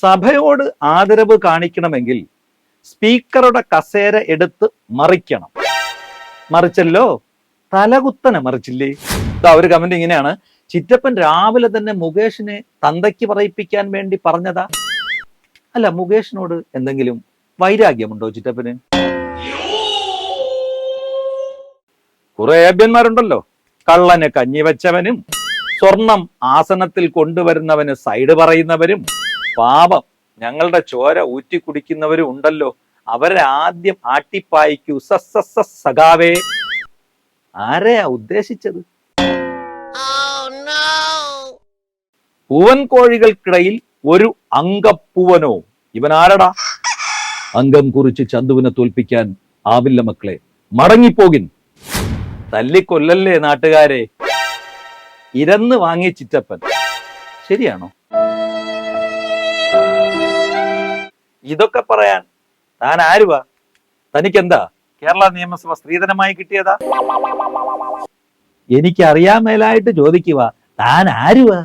സഭയോട് ആദരവ് കാണിക്കണമെങ്കിൽ സ്പീക്കറുടെ കസേര എടുത്ത് മറിക്കണം. മറിച്ചല്ലോ? തലകുത്തനെ മറിച്ചില്ലേ? ഇതാ ഒരു കമന്റ് ഇങ്ങനെയാണ്. ചിറ്റപ്പൻ രാവിലെ തന്നെ മുകേഷിനെ തന്തയ്ക്ക് പറയിപ്പിക്കാൻ വേണ്ടി പറഞ്ഞതാ. അല്ല മുകേഷിനോട് എന്തെങ്കിലും വൈരാഗ്യമുണ്ടോ ചിറ്റപ്പന്? കുറെ ഏബ്യന്മാരുണ്ടല്ലോ. കള്ളന് കഞ്ഞി വെച്ചവനും സ്വർണം ആസനത്തിൽ കൊണ്ടുവരുന്നവന് സൈഡ് പറയുന്നവരും പാപം. ഞങ്ങളുടെ ചോര ഊറ്റി കുടിക്കുന്നവരും ഉണ്ടല്ലോ. അവരെ ആദ്യം ആട്ടിപ്പായിക്കൂ. സഖാവേ. ആരെയാ ഉദ്ദേശിച്ചത്? പൂവൻ കോഴികൾക്കിടയിൽ ഒരു അങ്കപ്പൂവനോ ഇവൻ ആരടാ? അംഗം കുറിച്ച് ചന്തുവിനെ തോൽപ്പിക്കാൻ ആവില്ല മക്കളെ. മടങ്ങിപ്പോകിൻ. തല്ലിക്കൊല്ലല്ലേ നാട്ടുകാരെ? ഇരന്ന് വാങ്ങിയ ചിറ്റപ്പൻ. ശരിയാണോ? ഇതൊക്കെ പറയാൻ താൻ ആരുവാ? തനിക്കെന്താ? കേരള നിയമസഭ സ്ത്രീധനമായി കിട്ടിയതാ? എനിക്ക് അറിയാൻ മേലായിട്ട് ചോദിക്കുക താൻ ആരുവാ?